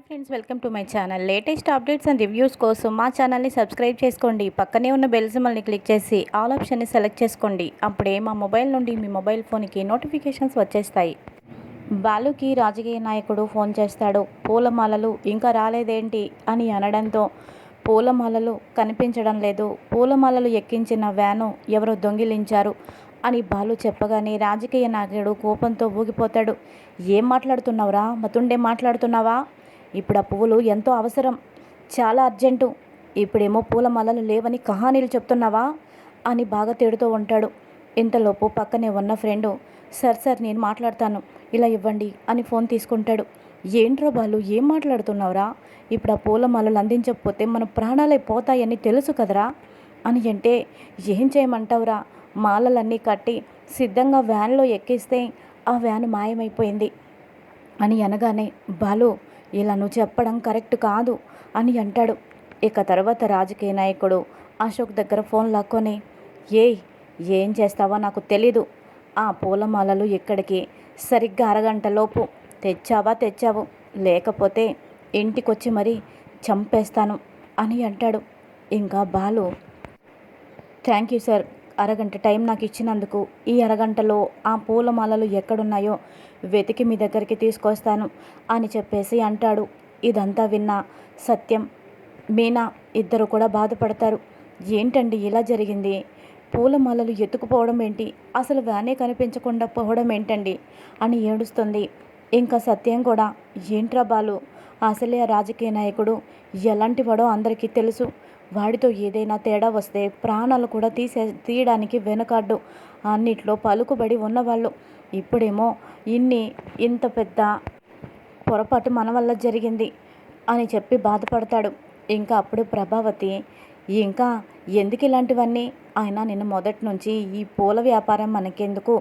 Hi friends welcome to my channel. Latest updates and reviews కోసం మా ఛానల్ని subscribe చేసుకోండి. పక్కనే ఉన్న బెల్ సిమల్ని క్లిక్ చేసి ఆల్ ఆప్షన్ని సెలెక్ట్ చేసుకోండి. అప్పుడే మా మొబైల్ నుండి మీ మొబైల్ ఫోన్కి నోటిఫికేషన్స్ వచ్చేస్తాయి. బాలుకి రాజకీయ నాయకుడు ఫోన్ చేస్తాడు. పూలమాలలు ఇంకా రాలేదేంటి అని అనడంతో పూలమాలలు కనిపించడం లేదు. పూలమాలలు ఎక్కించిన వ్యాను ఎవరో దొంగిలించారు అని బాలు చెప్పగానే రాజకీయ నాయకుడు కోపంతో ఊగిపోతాడు. ఏం మాట్లాడుతున్నావురా? మతుండే మాట్లాడుతున్నావా? ఇప్పుడు ఆ పువ్వులు ఎంతో అవసరం. చాలా అర్జెంటు. ఇప్పుడేమో పూలమాలలు లేవని కహానీలు చెప్తున్నావా? అని బాగా తేడుతూ ఉంటాడు. ఇంతలోపు పక్కనే ఉన్న ఫ్రెండు సార్ సార్ నేను మాట్లాడతాను. ఇలా ఇవ్వండి అని ఫోన్ తీసుకుంటాడు. ఏంట్రా బాలు ఏం మాట్లాడుతున్నావురా? ఇప్పుడు ఆ పూలమాలలు అందించకపోతే మన ప్రాణాలే పోతాయని తెలుసు కదరా? అని అంటే ఏం చేయమంటావురా? మాలలన్నీ కట్టి సిద్ధంగా వ్యాన్లో ఎక్కిస్తే ఆ వ్యాన్ మాయమైపోయింది అని అనగానే బాలు ఇలా నువ్వు చెప్పడం కరెక్ట్ కాదు అని అంటాడు. ఇక తర్వాత రాజకీయ నాయకుడు అశోక్ దగ్గర ఫోన్ లాక్కొని ఏయ్ ఏం చేస్తావో నాకు తెలీదు. ఆ పూలమాలలు ఇక్కడికి సరిగ్గా అరగంటలోపు తెచ్చావా తెచ్చావు. లేకపోతే ఇంటికొచ్చి మరీ చంపేస్తాను అని అంటాడు. ఇంకా బాలు థ్యాంక్ యూ సార్. అరగంట టైం నాకు ఇచ్చినందుకు ఈ అరగంటలో ఆ పూలమాలలు ఎక్కడున్నాయో వెతికి మీ దగ్గరికి తీసుకొస్తాను అని చెప్పేసి అంటాడు. ఇదంతా విన్న సత్యం మీనా ఇద్దరు కూడా బాధపడతారు. ఏంటండి ఇలా జరిగింది? పూలమాలలు ఎత్తుకుపోవడం ఏంటి? అసలు వ్యానే కనిపించకుండా పోవడం ఏంటండి? అని ఏడుస్తుంది. ఇంకా సత్యం కూడా ఏంట్రా బాలు అసలే రాజకీయ నాయకుడు ఎలాంటి వాడో అందరికీ తెలుసు. వాడితో ఏదైనా తేడా వస్తే ప్రాణాలు కూడా తీసే తీయడానికి వెనుకాడు అన్నిట్లో పలుకుబడి ఉన్నవాళ్ళు. ఇప్పుడేమో ఇన్ని ఇంత పెద్ద పొరపాటు మన వల్ల జరిగింది అని చెప్పి బాధపడతాడు. ఇంకా అప్పుడు ప్రభావతి ఇంకా ఎందుకు ఇలాంటివన్నీ? ఆయన నిన్న మొదటి నుంచి ఈ పూల వ్యాపారం మనకెందుకు?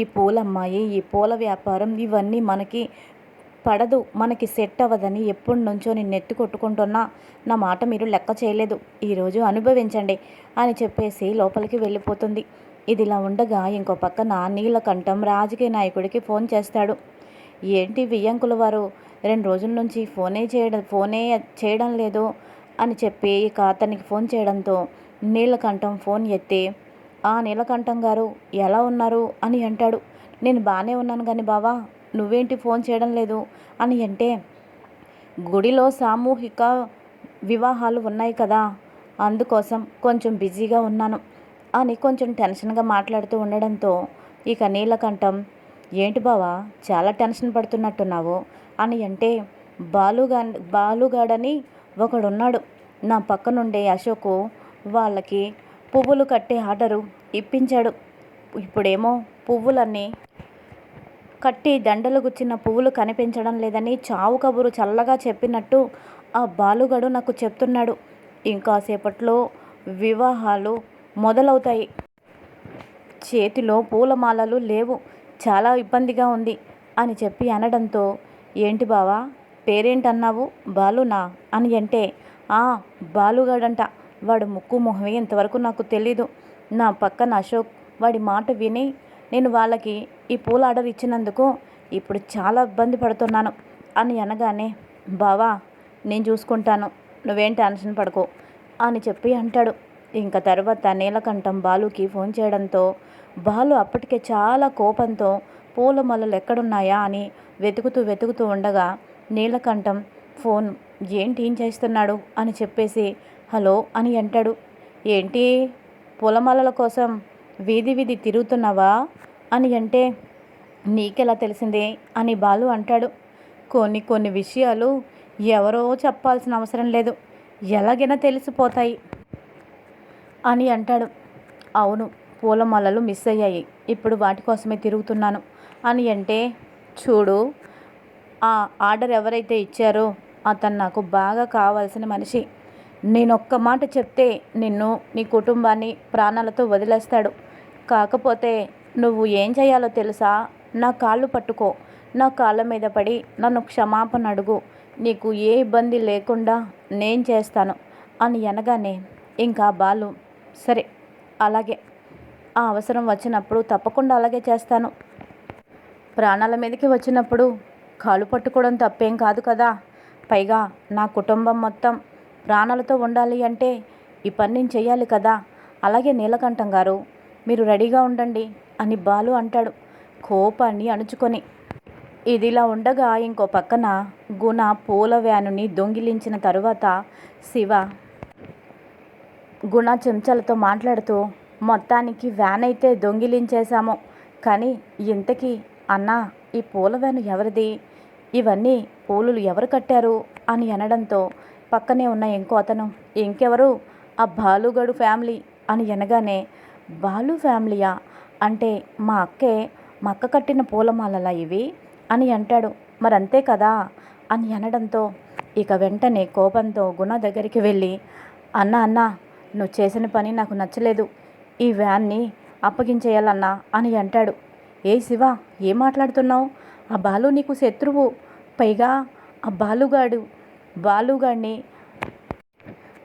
ఈ పూలమ్మాయి ఈ పూల వ్యాపారం ఇవన్నీ మనకి పడదు. మనకి సెట్ అవ్వదని ఎప్పటి నుంచో నేను నెత్తి కొట్టుకుంటున్నా. నా మాట మీరు లెక్క చేయలేదు. ఈరోజు అనుభవించండి అని చెప్పేసి లోపలికి వెళ్ళిపోతుంది. ఇదిలా ఉండగా ఇంకో పక్కన నీలకంఠం రాజకీయ నాయకుడికి ఫోన్ చేస్తాడు. ఏంటి వియ్యంకుల వారు? రెండు రోజుల నుంచి ఫోనే చేయడం ఫోనే చేయడం లేదు అని చెప్పి ఇక అతనికి ఫోన్ చేయడంతో నీలకంఠం ఫోన్ ఎత్తి ఆ నీలకంఠం గారు ఎలా ఉన్నారు? అని అంటాడు. నేను బాగానే ఉన్నాను కానీ బావా నువ్వేంటి ఫోన్ చేయడం లేదు? అని అంటే గుడిలో సామూహిక వివాహాలు ఉన్నాయి కదా అందుకోసం కొంచెం బిజీగా ఉన్నాను అని కొంచెం టెన్షన్గా మాట్లాడుతూ ఉండడంతో ఇక నీలకంఠం ఏంటి బావా చాలా టెన్షన్ పడుతున్నట్టున్నావు? అని అంటే బాలుగా బాలుగాడని ఒకడున్నాడు. నా పక్కనుండే అశోకు వాళ్ళకి పువ్వులు కట్టే ఆర్డరు ఇప్పించాడు. ఇప్పుడేమో పువ్వులన్నీ కట్టి దండలు గుచ్చిన పువ్వులు కనిపించడం లేదని చావు కబురు చల్లగా చెప్పినట్టు ఆ బాలుగడు నాకు చెప్తున్నాడు. ఇంకాసేపట్లో వివాహాలు మొదలవుతాయి. చేతిలో పూలమాలలు లేవు. చాలా ఇబ్బందిగా ఉంది అని చెప్పి అనడంతో ఏంటి బావా పేరేంటన్నావు? బాలునా? అని అంటే ఆ బాలుగాడంట. వాడు ముక్కు మొహమే ఇంతవరకు నాకు తెలీదు. నా పక్కన అశోక్ వాడి మాట విని నేను వాళ్ళకి ఈ పూల ఆర్డర్ ఇచ్చినందుకు ఇప్పుడు చాలా ఇబ్బంది పడుతున్నాను అని అనగానే బావా నేను చూసుకుంటాను. నువ్వేం టెన్షన్ పడకు అని చెప్పి అంటాడు. ఇంకా తర్వాత నీలకంఠం బాలుకి ఫోన్ చేయడంతో బాలు అప్పటికే చాలా కోపంతో పూల మొలలు ఎక్కడున్నాయా? అని వెతుకుతూ వెతుకుతూ ఉండగా నీలకంఠం ఫోన్ ఏంటి ఏం చేస్తున్నాడు? అని చెప్పేసి హలో అని అంటాడు. ఏంటి? పూలమాలల కోసం వీధి వీధి తిరుగుతున్నావా? అని అంటే నీకెలా తెలిసింది? అని బాలు అంటాడు. కొన్ని కొన్ని విషయాలు ఎవరో చెప్పాల్సిన అవసరం లేదు. ఎలాగైనా తెలిసిపోతాయి అని అంటాడు. అవును పూలమాలలు మిస్ అయ్యాయి. ఇప్పుడు వాటి కోసమే తిరుగుతున్నాను అని అంటే చూడు ఆ ఆర్డర్ ఎవరైతే ఇచ్చారో అతను నాకు బాగా కావాల్సిన మనిషి. నేను ఒక్క మాట చెప్తే నిన్ను నీ కుటుంబాన్ని ప్రాణాలతో వదిలేస్తాడు. కాకపోతే నువ్వు ఏం చేయాలో తెలుసా? నా కాళ్ళు పట్టుకో. నా కాళ్ళ మీద పడి నన్ను క్షమాపణ అడుగు. నీకు ఏ ఇబ్బంది లేకుండా నేను చేస్తాను అని అనగానే ఇంకా బాలు సరే అలాగే. ఆ అవసరం వచ్చినప్పుడు తప్పకుండా అలాగే చేస్తాను. ప్రాణాల మీదకి వచ్చినప్పుడు కాలు పట్టుకోవడం తప్పేం కాదు కదా. పైగా నా కుటుంబం మొత్తం ప్రాణాలతో ఉండాలి అంటే ఈ పని నేను చేయాలి కదా. అలాగే నీలకంఠం గారు మీరు రెడీగా ఉండండి అని బాలు అంటాడు. కోపాన్ని అణుచుకొని. ఇదిలా ఉండగా ఇంకో పక్కన గుణ పూల వ్యానుని దొంగిలించిన తరువాత శివ గుణ చెంచాలతో మాట్లాడుతూ మొత్తానికి వ్యాన్ అయితే దొంగిలించేశాము. కానీ ఇంతకీ అన్నా ఈ పూల వ్యాను ఎవరిది? ఇవన్నీ పూలు ఎవరు కట్టారు? అని అనడంతో పక్కనే ఉన్న ఇంకో అతను ఇంకెవరు? ఆ బాలుగడు ఫ్యామిలీ అని అనగానే బాలు ఫ్యామిలీయా? అంటే మా అక్కే మా అక్క కట్టిన పూలమాలలా ఇవి? అని అంటాడు. మరంతే కదా? అని అనడంతో ఇక వెంటనే కోపంతో గుణ దగ్గరికి వెళ్ళి అన్న అన్న నువ్వు చేసిన పని నాకు నచ్చలేదు. ఈ వ్యాన్ని అప్పగించేయాలన్నా అని అంటాడు. ఏ శివ ఏం మాట్లాడుతున్నావు? ఆ బాలు నీకు శత్రువు. పైగా ఆ బాలుగాడు బాలుగాడిని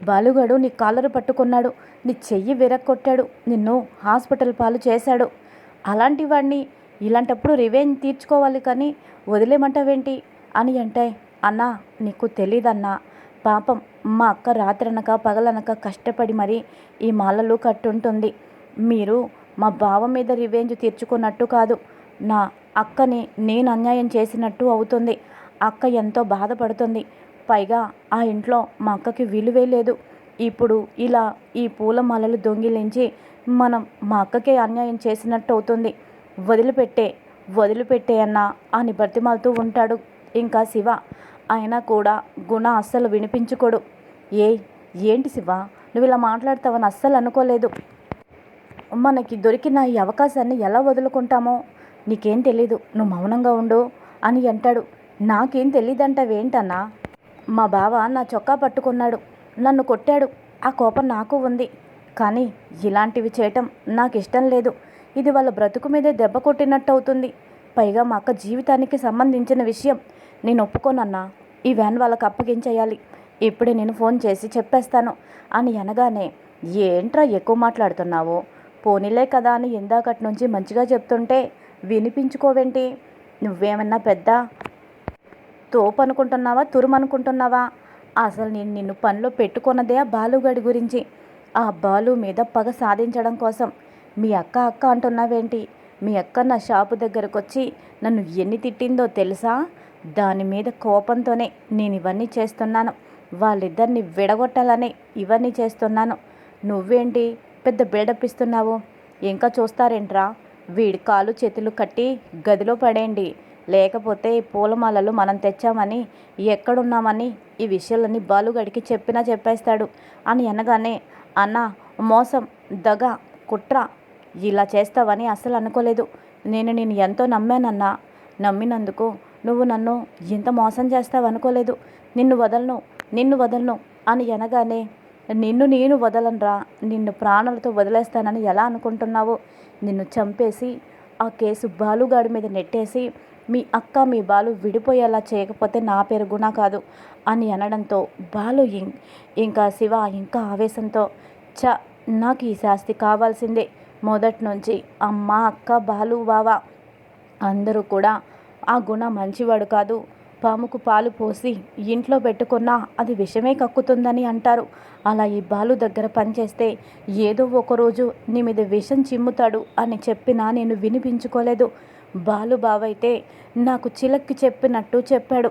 బాలుగాడు నీ కాలరు పట్టుకున్నాడు. నీ చెయ్యి విరక్కొట్టాడు. నిన్ను హాస్పిటల్ పాలు చేశాడు. అలాంటి వాడిని ఇలాంటప్పుడు రివెంజ్ తీర్చుకోవాలి కానీ వదిలేమంటావేంటి? అని అంటే అన్నా నీకు తెలీదన్నా. పాపం మా అక్క రాత్రనక పగలనక కష్టపడి మరి ఈ మాలలు కట్టుంటుంది. మీరు మా బావ మీద రివెంజ్ తీర్చుకున్నట్టు కాదు. నా అక్కని నేను అన్యాయం చేసినట్టు అవుతుంది. అక్క ఎంతో బాధపడుతుంది. పైగా ఆ ఇంట్లో మా అక్కకి విలువే లేదు. ఇప్పుడు ఇలా ఈ పూల మాలలు దొంగిలించి మనం మా అక్కకే అన్యాయం చేసినట్టు అవుతుంది వదిలిపెట్టే వదిలిపెట్టే అన్న అని బ్రతిమాలుతూ ఉంటాడు. ఇంకా శివ అయినా కూడా గుణ అస్సలు వినిపించుకోడు. ఏ ఏంటి శివ? నువ్వు ఇలా మాట్లాడతావని అస్సలు అనుకోలేదు. మనకి దొరికిన ఈ అవకాశాన్ని ఎలా వదులుకుంటామో నీకేం తెలీదు. నువ్వు మౌనంగా ఉండు అని అంటాడు. నాకేం తెలియదంటావేంటన్నా మా బావ నా చొక్కా పట్టుకున్నాడు నన్ను కొట్టాడు. ఆ కోపం నాకు ఉంది. కానీ ఇలాంటివి చేయటం నాకు ఇష్టం లేదు. ఇది వాళ్ళ బ్రతుకు మీదే దెబ్బ కొట్టినట్టు అవుతుంది పైగా మా అక్క జీవితానికి సంబంధించిన విషయం. నేను ఒప్పుకోనన్నా ఈ వ్యాన్ వాళ్ళకి అప్పగించేయాలి. ఇప్పుడే నేను ఫోన్ చేసి చెప్పేస్తాను. అని అనగానే ఏంట్రా ఎక్కువ మాట్లాడుతున్నావు? పోనీలే కదా అని ఇందాకటి నుంచి మంచిగా చెప్తుంటే వినిపించుకోవేంటి? నువ్వేమన్నా పెద్ద తోపు అనుకుంటున్నావా తురుమనుకుంటున్నావా? అసలు నేను నిన్ను పనిలో పెట్టుకున్నదే ఆ బాలుగడి గురించి. ఆ బాలు మీద పగ సాధించడం కోసం మీ అక్క అక్క అంటున్నావేంటి? మీ అక్క నా షాపు దగ్గరకు వచ్చి నన్ను ఎన్ని తిట్టిందో తెలుసా? దాని మీద కోపంతోనే నేను ఇవన్నీ చేస్తున్నాను. వాళ్ళిద్దరిని విడగొట్టాలని ఇవన్నీ చేస్తున్నాను. నువ్వేంటి పెద్ద బిల్డప్ ఇస్తున్నావు? ఇంకా చూస్తారేంట్రా? వీడి కాలు చేతులు కట్టి గదిలో పడేయండి. లేకపోతే పూలమాలలు మనం తెచ్చామని ఎక్కడున్నామని ఈ విషయాలన్నీ బాలుగడికి చెప్పినా చెప్పేస్తాడు అని అనగానే అన్న మోసం దగ కుట్ర ఇలా చేస్తావని అస్సలు అనుకోలేదు. నేను నేను ఎంతో నమ్మానన్నా. నమ్మినందుకు నువ్వు నన్ను ఇంత మోసం చేస్తావు అనుకోలేదు. నిన్ను వదలను నిన్ను వదలను అని అనగానే నిన్ను నేను వదలనరా. నిన్ను ప్రాణాలతో వదిలేస్తానని ఎలా అనుకుంటున్నావు? నిన్ను చంపేసి ఆ కేసు బాలుగాడి మీద నెట్టేసి మీ అక్క మీ బాలు విడిపోయేలా చేయకపోతే నా పేరు గుణ కాదు అని అనడంతో బాలు ఇంకా శివ ఇంకా ఆవేశంతో చ నాకు ఈ శాస్తి కావాల్సిందే. మొదటి నుంచి అమ్మ అక్క బాలు బావ అందరూ కూడా ఆ గుణ మంచివాడు కాదు. పాముకు పాలు పోసి ఇంట్లో పెట్టుకున్నా అది విషమే కక్కుతుందని అంటారు. అలా ఈ బాలు దగ్గర పనిచేస్తే ఏదో ఒకరోజు నీ మీద విషం చిమ్ముతాడు అని చెప్పినా నేను వినిపించుకోలేదు. బాలు బావైతే నాకు చిలక్కి చెప్పినట్టు చెప్పాడు.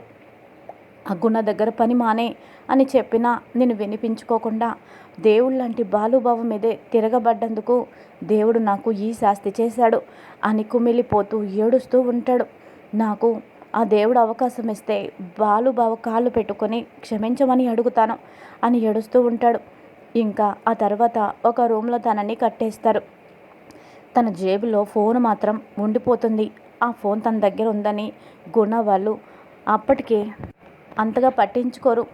ఆ గుణ దగ్గర పని మానే అని చెప్పినా నేను వినిపించుకోకుండా దేవుళ్ళంటి బాలుబావ మీదే తిరగబడ్డందుకు దేవుడు నాకు ఈ శాస్తి చేశాడు అని కుమిలిపోతూ ఏడుస్తూ ఉంటాడు. నాకు ఆ దేవుడు అవకాశం ఇస్తే బాలుబావ కాళ్ళు పెట్టుకొని క్షమించమని అడుగుతాను అని ఏడుస్తూ ఉంటాడు. ఇంకా ఆ తర్వాత ఒక రూమ్లో తనని కట్టేస్తారు. తన జేబులో ఫోన్ మాత్రం ఉండిపోతుంది. ఆ ఫోన్ తన దగ్గర ఉందని గుణ వాళ్ళు అప్పటికే అంతగా పట్టించుకోరు.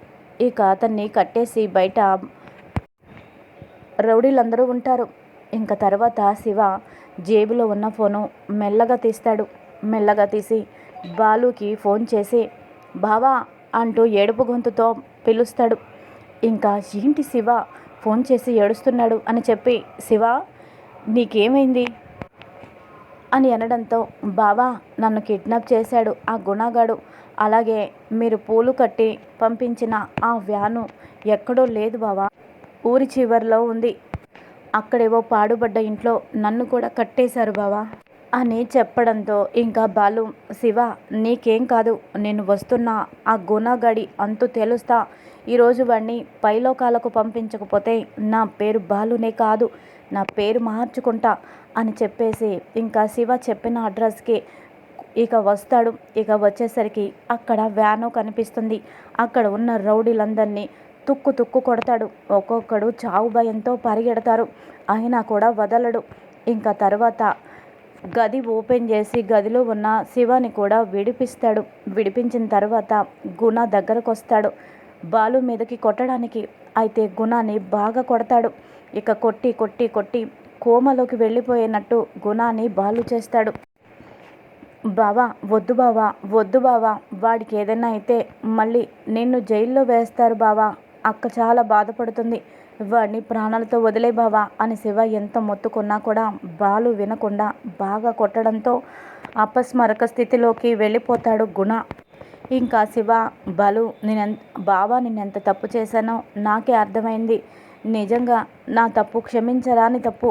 ఇక అతన్ని కట్టేసి బయట రౌడీలందరూ ఉంటారు. ఇంకా తర్వాత శివ జేబులో ఉన్న ఫోను మెల్లగా తీస్తాడు. మెల్లగా తీసి బాలుకి ఫోన్ చేసి బావా అంటూ ఏడుపు గొంతుతో పిలుస్తాడు. ఇంకా ఏంటి శివ? ఫోన్ చేసి ఏడుస్తున్నాడు అని చెప్పి శివ నీకేమైంది? అని అనడంతో బావా నన్ను కిడ్నాప్ చేశాడు ఆ గుణగాడు. అలాగే మీరు పూలు కట్టి పంపించిన ఆ వ్యాను ఎక్కడో లేదు బావా. ఊరి చివరిలో ఉంది. అక్కడేవో పాడుబడ్డ ఇంట్లో నన్ను కూడా కట్టేశారు బావా. అని చెప్పడంతో ఇంకా బాలు శివ నీకేం కాదు నేను వస్తున్న ఆ గుణగాడి అంతు తెలుస్తా. ఈరోజు వాడిని పైలోకాలకు పంపించకపోతే నా పేరు బాలునే కాదు. నా పేరు మార్చుకుంటా అని చెప్పేసి ఇంకా శివ చెప్పిన అడ్రస్కి ఇక వస్తాడు. ఇక వచ్చేసరికి అక్కడ వ్యాను కనిపిస్తుంది. అక్కడ ఉన్న రౌడీలందరినీ తుక్కు తుక్కు కొడతాడు. ఒక్కొక్కడు చావు భయంతో పరిగెడతారు. అయినా కూడా వదలడు. ఇంకా తర్వాత గది ఓపెన్ చేసి గదిలో ఉన్న శివాని కూడా విడిపిస్తాడు. విడిపించిన తర్వాత గుణ దగ్గరకు వస్తాడు బాలు మీదకి కొట్టడానికి అయితే గుణాన్ని బాగా కొడతాడు. ఇక కొట్టి కొట్టి కొట్టి కోమలోకి వెళ్ళిపోయినట్టు గుణాన్ని బాలు చేస్తాడు. బావా వద్దు బావా వద్దు బావా వాడికి ఏదైనా అయితే మళ్ళీ నిన్ను జైల్లో వేస్తారు బావా. అక్క చాలా బాధపడుతుంది. వాడిని ప్రాణాలతో వదిలే బావా అని శివ ఎంత మొత్తుకున్నా కూడా బాలు వినకుండా బాగా కొట్టడంతో అపస్మరక స్థితిలోకి వెళ్ళిపోతాడు గుణ. ఇంకా శివ బాలు నేను బావా నిన్నెంత తప్పు చేశానో నాకే అర్థమైంది. నిజంగా నా తప్పు క్షమించరాని తప్పు.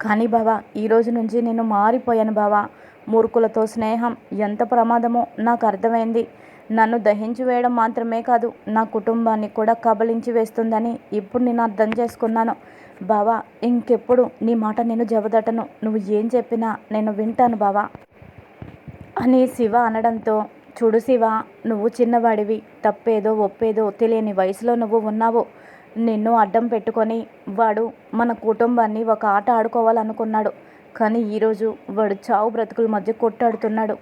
కానీ బావా ఈరోజు నుంచి నేను మారిపోయాను బావా. మూర్ఖులతో స్నేహం ఎంత ప్రమాదమో నాకు అర్థమైంది. నన్ను దహించి వేయడం మాత్రమే కాదు నా కుటుంబాన్ని కూడా కబలించి వేస్తుందని ఇప్పుడు నేను అర్థం చేసుకున్నాను. బావా ఇంకెప్పుడు నీ మాట నేను జవదటను. నువ్వు ఏం చెప్పినా నేను వింటాను బావా. అని శివ అనడంతో చూడు శివ నువ్వు చిన్నవాడివి తప్పేదో ఒప్పేదో తెలియని వయసులో నువ్వు ఉన్నావు. నిన్ను అడ్డం పెట్టుకొని వాడు మన కుటుంబాన్ని ఒక ఆట ఆడుకోవాలనుకున్నాడు. కానీ ఈరోజు వాడు చావు బ్రతుకుల మధ్య కొట్టాడుతున్నాడు.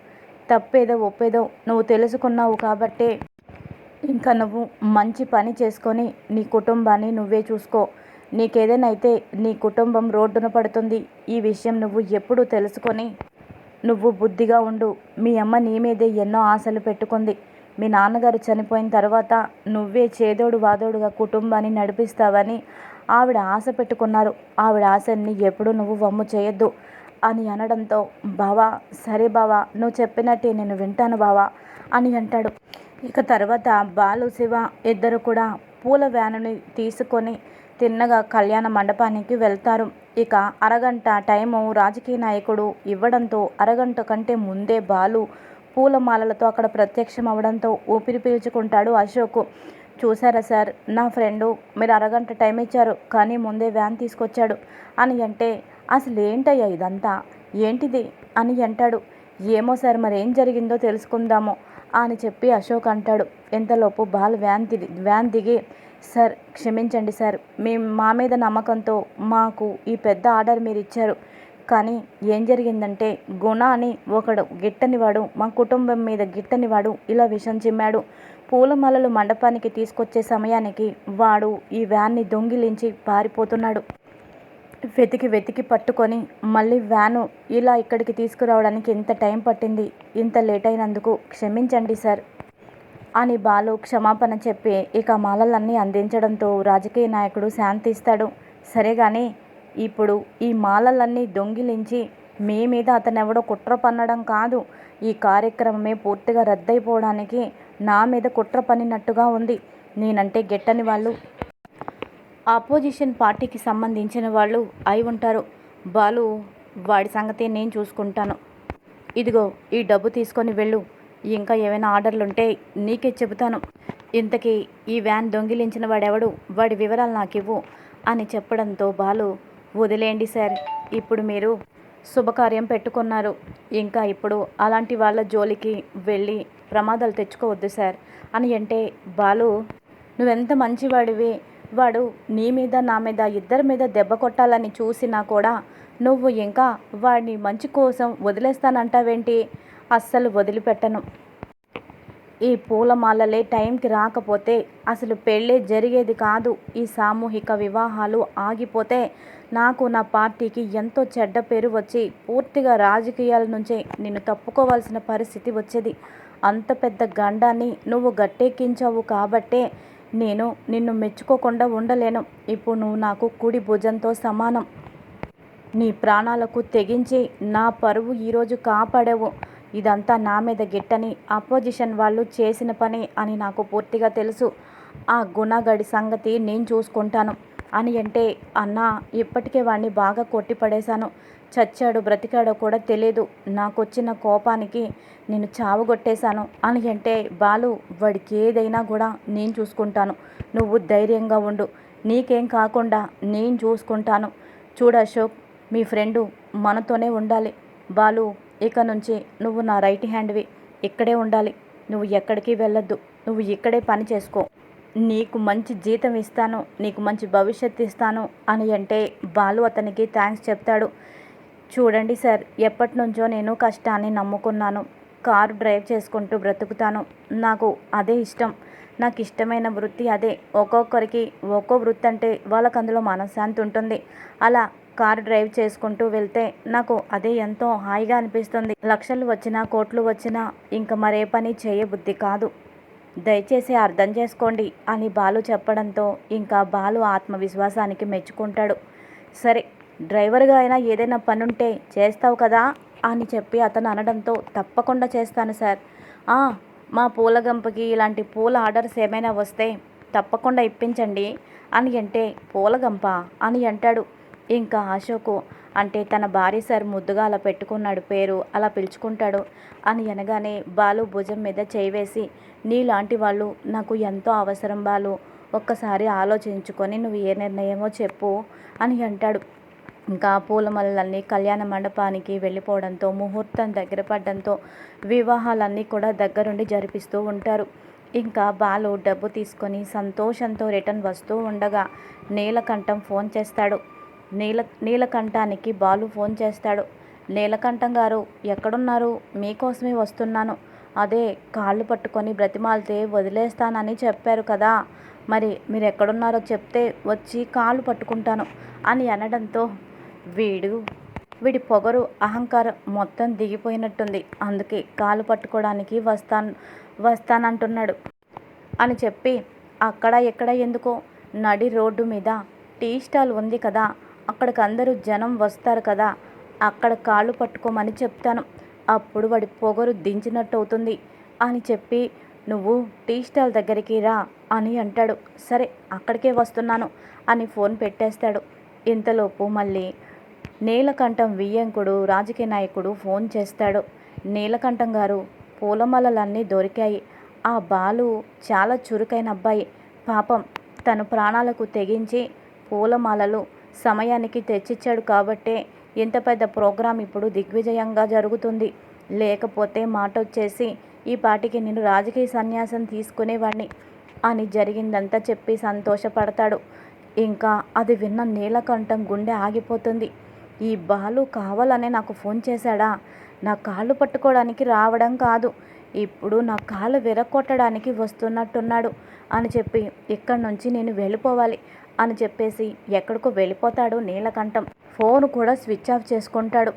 తప్పేదో ఒప్పేదో నువ్వు తెలుసుకున్నావు కాబట్టే ఇంకా నువ్వు మంచి పని చేసుకొని నీ కుటుంబాన్ని నువ్వే చూసుకో. నీకేదైనా అయితే నీ కుటుంబం రోడ్డున పడుతుంది. ఈ విషయం నువ్వు ఎప్పుడు తెలుసుకొని నువ్వు బుద్ధిగా ఉండు. మీ అమ్మ నీ మీదే ఎన్నో ఆశలు పెట్టుకుంది. మీ నాన్నగారు చనిపోయిన తర్వాత నువ్వే చేదోడు వాదోడుగా కుటుంబాన్ని నడిపిస్తావని ఆవిడ ఆశ పెట్టుకున్నారు. ఆవిడ ఆశని ఎప్పుడు నువ్వు వమ్ము చేయొద్దు అని అనడంతో బావా సరే బావా నువ్వు చెప్పినట్టే నేను వింటాను బావా అని అంటాడు. ఇక తర్వాత బాలు శివ ఇద్దరు కూడా పూల వ్యానుని తీసుకొని తిన్నగా కళ్యాణ మండపానికి వెళ్తారు. ఇక అరగంట టైము రాజకీయ నాయకుడు ఇవ్వడంతో అరగంట కంటే ముందే బాలు పూలమాలలతో అక్కడ ప్రత్యక్షం అవడంతో ఊపిరి పీల్చుకుంటాడు అశోక్. చూసారా సార్ నా ఫ్రెండు మీరు అరగంట టైం ఇచ్చారు కానీ ముందే వ్యాన్ తీసుకొచ్చాడు. అని అంటే అసలు ఏంటయ్యా ఇదంతా? ఏంటిది? అని అంటాడు. ఏమో సార్ మరి ఏం జరిగిందో తెలుసుకుందాము అని చెప్పి అశోక్ అంటాడు. ఎంతలోపు బాల్ వ్యాన్ దిగి వ్యాన్ దిగి సార్ క్షమించండి సార్ మీ మా మీద నమ్మకంతో మాకు ఈ పెద్ద ఆర్డర్ మీరు ఇచ్చారు. కానీ ఏం జరిగిందంటే గుణ అని ఒకడు గిట్టనివాడు మా కుటుంబం మీద గిట్టనివాడు ఇలా విషం చిమ్మాడు. పూలమాలలు మండపానికి తీసుకొచ్చే సమయానికి వాడు ఈ వ్యాన్ని దొంగిలించి పారిపోతున్నాడు. వెతికి వెతికి పట్టుకొని మళ్ళీ వ్యాను ఇలా ఇక్కడికి తీసుకురావడానికి ఇంత టైం పట్టింది ఇంత లేట్ అయినందుకు క్షమించండి సార్ అని బాలు క్షమాపణ చెప్పి ఇక మాలలన్నీ అందించడంతో రాజకీయ నాయకుడు శాంతిస్తాడు సరే కానీ ఇప్పుడు ఈ మాలలన్నీ దొంగిలించి మీ మీద అతనెవడో కుట్ర పన్నడం కాదు. ఈ కార్యక్రమమే పూర్తిగా రద్దయిపోవడానికి నా మీద కుట్ర పన్నినట్టుగా ఉంది. నేనంటే గెట్టని వాళ్ళు. ఆపోజిషన్ పార్టీకి సంబంధించిన వాళ్ళు అయి ఉంటారు. బాలు వాడి సంగతి నేను చూసుకుంటాను. ఇదిగో ఈ డబ్బు తీసుకొని వెళ్ళు. ఇంకా ఏమైనా ఆర్డర్లు ఉంటే నీకే చెబుతాను. ఇంతకీ ఈ వ్యాన్ దొంగిలించిన వాడెవడు? వాడి వివరాలు నాకు ఇవ్వు అని చెప్పడంతో బాలు వదిలేయండి సార్. ఇప్పుడు మీరు శుభకార్యం పెట్టుకున్నారు. ఇంకా ఇప్పుడు అలాంటి వాళ్ళ జోలికి వెళ్ళి ప్రమాదాలు తెచ్చుకోవద్దు సార్. అని అంటే బాలు నువ్వెంత మంచివాడివి? వాడు నీ మీద నా మీద ఇద్దరి మీద దెబ్బ కొట్టాలని చూసినా కూడా నువ్వు ఇంకా వాడిని మంచి కోసం వదిలేస్తానంటావేంటి? అస్సలు వదిలిపెట్టను. ఈ పూలమాలలే టైంకి రాకపోతే అసలు పెళ్ళే జరిగేది కాదు. ఈ సామూహిక వివాహాలు ఆగిపోతే నాకు నా పార్టీకి ఎంతో చెడ్డ పేరు వచ్చి పూర్తిగా రాజకీయాల నుంచే నిన్ను తప్పుకోవాల్సిన పరిస్థితి వచ్చేది. అంత పెద్ద గండాన్ని నువ్వు గట్టెక్కించావు కాబట్టే నేను నిన్ను మెచ్చుకోకుండా ఉండలేను. ఇప్పుడు నువ్వు నాకు కుడి భుజంతో సమానం. నీ ప్రాణాలకు తెగించి నా పరువు ఈరోజు కాపాడావు. ఇదంతా నా మీద గిట్టని అపోజిషన్ వాళ్ళు చేసిన పని అని నాకు పూర్తిగా తెలుసు. ఆ గుణగడి సంగతి నేను చూసుకుంటాను. అని అంటే అన్న ఇప్పటికే వాడిని బాగా కొట్టిపడేశాను. చచ్చాడు బ్రతికాడో కూడా తెలియదు నాకొచ్చిన కోపానికి నేను చావుగొట్టేశాను. అని అంటే బాలు వాడికి ఏదైనా కూడా నేను చూసుకుంటాను. నువ్వు ధైర్యంగా ఉండు. నీకేం కాకుండా నేను చూసుకుంటాను. చూడు అశోక్ మీ ఫ్రెండు మనతోనే ఉండాలి. బాలు ఇక నుంచి నువ్వు నా రైట్ హ్యాండ్వి. ఇక్కడే ఉండాలి. నువ్వు ఎక్కడికి వెళ్ళొద్దు. నువ్వు ఇక్కడే పని చేసుకో. నీకు మంచి జీతం ఇస్తాను. నీకు మంచి భవిష్యత్తు ఇస్తాను అని అంటే బాలు అతనికి థ్యాంక్స్ చెప్తాడు. చూడండి సార్ ఎప్పటి నుంచో నేను కష్టాన్ని నమ్ముకున్నాను. కారు డ్రైవ్ చేసుకుంటూ బ్రతుకుతాను. నాకు అదే ఇష్టం. నాకు ఇష్టమైన వృత్తి అదే. ఒక్కొక్కరికి ఒక్కో వృత్తి అంటే వాళ్ళకు అందులో మనశ్శాంతి ఉంటుంది. అలా కారు డ్రైవ్ చేసుకుంటూ వెళ్తే నాకు అదే ఎంతో హాయిగా అనిపిస్తుంది. లక్షలు వచ్చినా కోట్లు వచ్చినా ఇంక మరే పని చేయబుద్ధి కాదు. దయచేసి అర్థం చేసుకోండి అని బాలు చెప్పడంతో ఇంకా బాలు ఆత్మవిశ్వాసానికి మెచ్చుకుంటాడు. సరే డ్రైవర్గా అయినా ఏదైనా పనుంటే చేస్తావు కదా అని చెప్పి అతను అనడంతో తప్పకుండా చేస్తాను సార్. మా పూల గంపకి ఇలాంటి పూల ఆర్డర్స్ ఏమైనా వస్తే తప్పకుండా ఇప్పించండి అని అంటే పూలగంప అని అంటాడు. ఇంకా అశోకు అంటే తన భార్య సార్ ముద్దుగా అలా పెట్టుకున్నాడు పేరు అలా పిలుచుకుంటాడు అని అనగానే బాలు భుజం మీద చేయివేసి నీలాంటి వాళ్ళు నాకు ఎంతో అవసరం బాలు ఒక్కసారి ఆలోచించుకొని నువ్వు ఏ నిర్ణయమో చెప్పు అని అంటాడు. ఇంకా పూలమల్లన్నీ కళ్యాణ మండపానికి వెళ్ళిపోవడంతో ముహూర్తం దగ్గర పడడంతో వివాహాలన్నీ కూడా దగ్గరుండి జరిపిస్తూ ఉంటారు. ఇంకా బాలు డబ్బు తీసుకొని సంతోషంతో రిటర్న్ వస్తూ ఉండగా నీలకంఠం ఫోన్ చేస్తాడు. నీల నీలకంఠానికి బాలు ఫోన్ చేస్తాడు. నీలకంఠం గారు ఎక్కడున్నారు? మీకోసమే వస్తున్నాను. అదే కాళ్ళు పట్టుకొని బ్రతిమాలితే వదిలేస్తానని చెప్పారు కదా. మరి మీరు ఎక్కడున్నారో చెప్తే వచ్చి కాళ్ళు పట్టుకుంటాను అని అనడంతో వీడు వీడి పొగరు అహంకారం మొత్తం దిగిపోయినట్టుంది. అందుకే కాలు పట్టుకోవడానికి వస్తాను వస్తానంటున్నాడు అని చెప్పి అక్కడ ఎక్కడ ఎందుకో? నడి రోడ్డు మీద టీ స్టాల్ ఉంది కదా. అక్కడికి అందరూ జనం వస్తారు కదా అక్కడ కాళ్ళు పట్టుకోమని చెప్తాను. అప్పుడు వాడి పొగరు దించినట్టు అవుతుంది అని చెప్పి నువ్వు టీ స్టాల్ దగ్గరికి రా అని అంటాడు. సరే అక్కడికే వస్తున్నాను అని ఫోన్ పెట్టేస్తాడు. ఇంతలోపు మళ్ళీ నీలకంఠం వియ్యంకుడు రాజకీయ నాయకుడు ఫోన్ చేస్తాడు. నీలకంఠం గారు పూలమలలన్నీ దొరికాయి. ఆ బాలు చాలా చురుకైన అబ్బాయి. పాపం తను ప్రాణాలకు తెగించి పూలమాలలు సమయానికి తెచ్చిచ్చాడు కాబట్టే ఇంత పెద్ద ప్రోగ్రాం ఇప్పుడు దిగ్విజయంగా జరుగుతుంది. లేకపోతే మాట వచ్చేసి ఈ పాటికి నేను రాజకీయ సన్యాసం తీసుకునేవాడిని అని జరిగిందంతా చెప్పి సంతోషపడతాడు. ఇంకా అది విన్న నీలకంఠం గుండె ఆగిపోతుంది. ఈ బాలు కావాలనే నాకు ఫోన్ చేశాడా? నా కాళ్ళు పట్టుకోవడానికి రావడం కాదు. ఇప్పుడు నా కాళ్ళు విరగొట్టడానికి వస్తున్నట్టున్నాడు అని చెప్పి ఇక్కడి నుంచి నేను వెళ్ళిపోవాలి. అని చెప్పేసి ఎక్కడికో వెళ్ళిపోతాడు నీలకంఠం. ఫోన్ కూడా స్విచ్ ఆఫ్ చేసుకుంటాడు.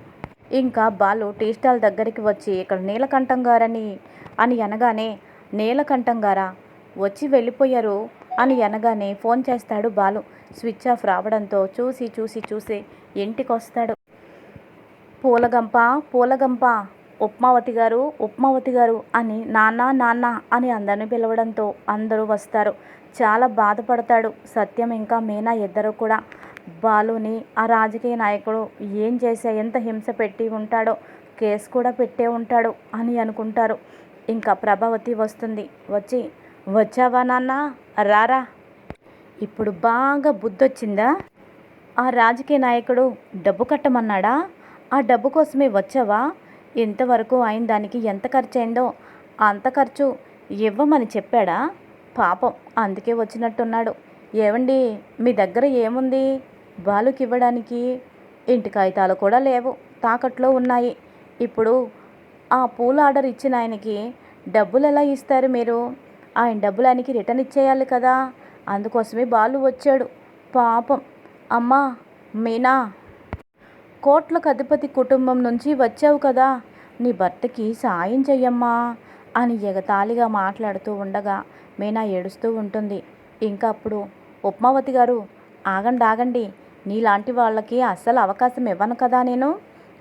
ఇంకా బాలు టీ స్టాల్ దగ్గరికి వచ్చి ఇక్కడ నీలకంఠం గారని అని అనగానే నీలకంఠం గారా? వచ్చి వెళ్ళిపోయారు అని అనగానే ఫోన్ చేస్తాడు బాలు. స్విచ్ ఆఫ్ రావడంతో చూసి చూసి చూసి ఇంటికి వస్తాడు పూలగంప పూలగంప ఉప్మావతి గారు ఉప్మావతి గారు అని నాన్న నాన్న అని అందరిని పిలవడంతో అందరూ వస్తారు. చాలా బాధపడతాడు సత్యం ఇంకా మీనా ఇద్దరు కూడా. బాలుని ఆ రాజకీయ నాయకుడు ఏం చేసే ఎంత హింస పెట్టి ఉంటాడో కేసు కూడా పెట్టే ఉంటాడు అని అనుకుంటారు. ఇంకా ప్రభావతి వస్తుంది. వచ్చి వచ్చావా నాన్న? రారా? ఇప్పుడు బాగా బుద్ధొచ్చిందా? ఆ రాజకీయ నాయకుడు డబ్బు కట్టమన్నాడా? ఆ డబ్బు కోసమే వచ్చావా? ఇంతవరకు ఆయన దానికి ఎంత ఖర్చు అయిందో అంత ఖర్చు ఇవ్వమని చెప్పాడా? పాపం అందుకే వచ్చినట్టున్నాడు. ఏవండి మీ దగ్గర ఏముంది? బాలుకి ఇవ్వడానికి ఇంటి కాగితాలు కూడా లేవు తాకట్లో ఉన్నాయి. ఇప్పుడు ఆ పూల ఆర్డర్ ఇచ్చిన ఆయనకి డబ్బులు ఎలా ఇస్తారు మీరు? ఆయన డబ్బులు ఆయనకి రిటర్న్ ఇచ్చేయాలి కదా. అందుకోసమే బాలు వచ్చాడు. పాపం. అమ్మా మీనా కోట్లకు అధిపతి కుటుంబం నుంచి వచ్చావు కదా నీ భర్తకి సాయం చెయ్యమ్మా అని ఎగతాళిగా మాట్లాడుతూ ఉండగా మీనా ఏడుస్తూ ఉంటుంది. ఇంకా అప్పుడు ఉప్మావతి గారు ఆగండి ఆగండి. నీలాంటి వాళ్ళకి అస్సలు అవకాశం ఇవ్వను కదా నేను.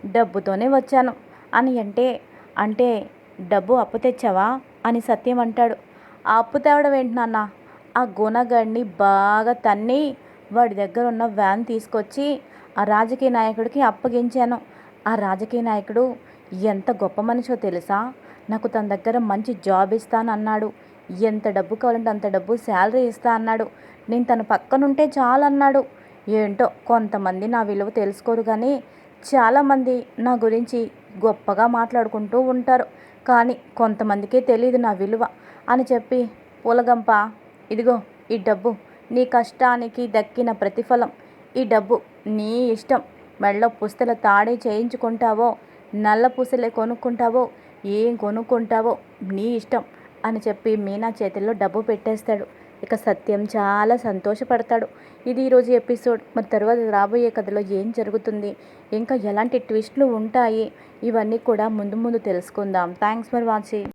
డబ్బుతోనే వచ్చాను. అని అంటే అంటే డబ్బు అప్పు తెచ్చావా? అని సత్యం అంటాడు. ఆ అప్పు తేవడం ఏంటి నాన్న? ఆ గుణగాడిని బాగా తన్ని వాడి దగ్గర ఉన్న వ్యాన్ తీసుకొచ్చి ఆ రాజకీయ నాయకుడికి అప్పగించాను. ఆ రాజకీయ నాయకుడు ఎంత గొప్ప మనిషో తెలుసా? నాకు తన దగ్గర మంచి జాబ్ ఇస్తాను అన్నాడు ఎంత డబ్బు కావాలంటే అంత డబ్బు శాలరీ ఇస్తా అన్నాడు. నేను తన పక్కనుంటే చాలన్నాడు. ఏంటో కొంతమంది నా విలువ తెలుసుకోరు కానీ చాలామంది నా గురించి గొప్పగా మాట్లాడుకుంటూ ఉంటారు. కానీ కొంతమందికే తెలియదు నా విలువ అని చెప్పి పూలగంప ఇదిగో ఈ డబ్బు. నీ కష్టానికి దక్కిన ప్రతిఫలం. ఈ డబ్బు నీ ఇష్టం. మెళ్ళ పుస్తల తాడే చేయించుకుంటావో నల్ల పూసలే కొనుక్కుంటావో ఏం కొనుక్కుంటావో నీ ఇష్టం అని చెప్పి మీనా చేతిలో డబ్బు పెట్టేస్తాడు. ఇక సత్యం చాలా సంతోషపడతాడు. ఇది ఈరోజు ఎపిసోడ్. మరి తర్వాత రాబోయే కథలో ఏం జరుగుతుంది? ఇంకా ఎలాంటి ట్విస్ట్లు ఉంటాయి? ఇవన్నీ కూడా ముందు ముందు తెలుసుకుందాం. Thanks for watching.